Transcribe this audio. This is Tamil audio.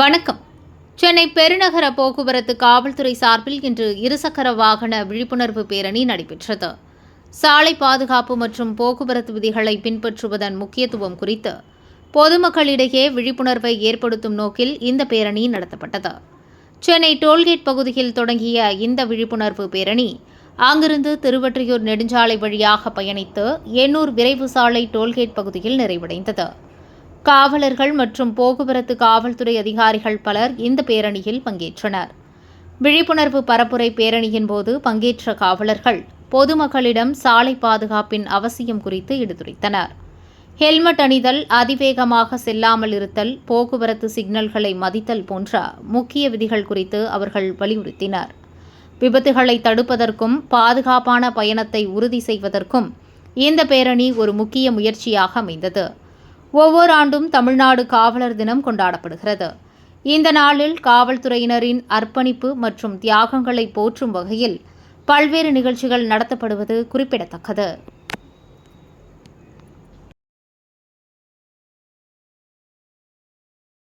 வணக்கம். சென்னை பெருநகர போக்குவரத்து காவல்துறை சார்பில் இன்று இருசக்கர வாகன விழிப்புணர்வு பேரணி நடைபெற்றது. சாலை பாதுகாப்பு மற்றும் போக்குவரத்து விதிகளை பின்பற்றுவதன் முக்கியத்துவம் குறித்து பொதுமக்களிடையே விழிப்புணர்வை ஏற்படுத்தும் நோக்கில் இந்த பேரணி நடத்தப்பட்டது. சென்னை டோல்கேட் பகுதியில் தொடங்கிய இந்த விழிப்புணர்வு பேரணி அங்கிருந்து திருவற்றியூர் நெடுஞ்சாலை வழியாக பயணித்து எண்ணூர் விரைவு சாலை டோல்கேட் பகுதியில் நிறைவடைந்தது. காவலர்கள் மற்றும் போக்குவரத்து காவல்துறை அதிகாரிகள் பலர் இந்த பேரணியில் பங்கேற்றனர். விழிப்புணர்வு பரப்புரை பேரணியின் போது பங்கேற்ற காவலர்கள் பொதுமக்களிடம் சாலை பாதுகாப்பின் அவசியம் குறித்து எடுத்துரைத்தனர். ஹெல்மெட் அணிதல் அதிவேகமாக செல்லாமல் இருத்தல் போக்குவரத்து சிக்னல்களை மதித்தல் போன்ற முக்கிய விதிகள் குறித்து அவர்கள் வலியுறுத்தினர். விபத்துகளை தடுப்பதற்கும் பாதுகாப்பான பயணத்தை உறுதி செய்வதற்கும் இந்த பேரணி ஒரு முக்கிய முயற்சியாக அமைந்தது. ஒவ்வொரு ஆண்டும் தமிழ்நாடு காவலர் தினம் கொண்டாடப்படுகிறது. இந்த நாளில் காவல்துறையினரின் அர்ப்பணிப்பு மற்றும் தியாகங்களை போற்றும் வகையில் பல்வேறு நிகழ்ச்சிகள் நடத்தப்படுவது குறிப்பிடத்தக்கது.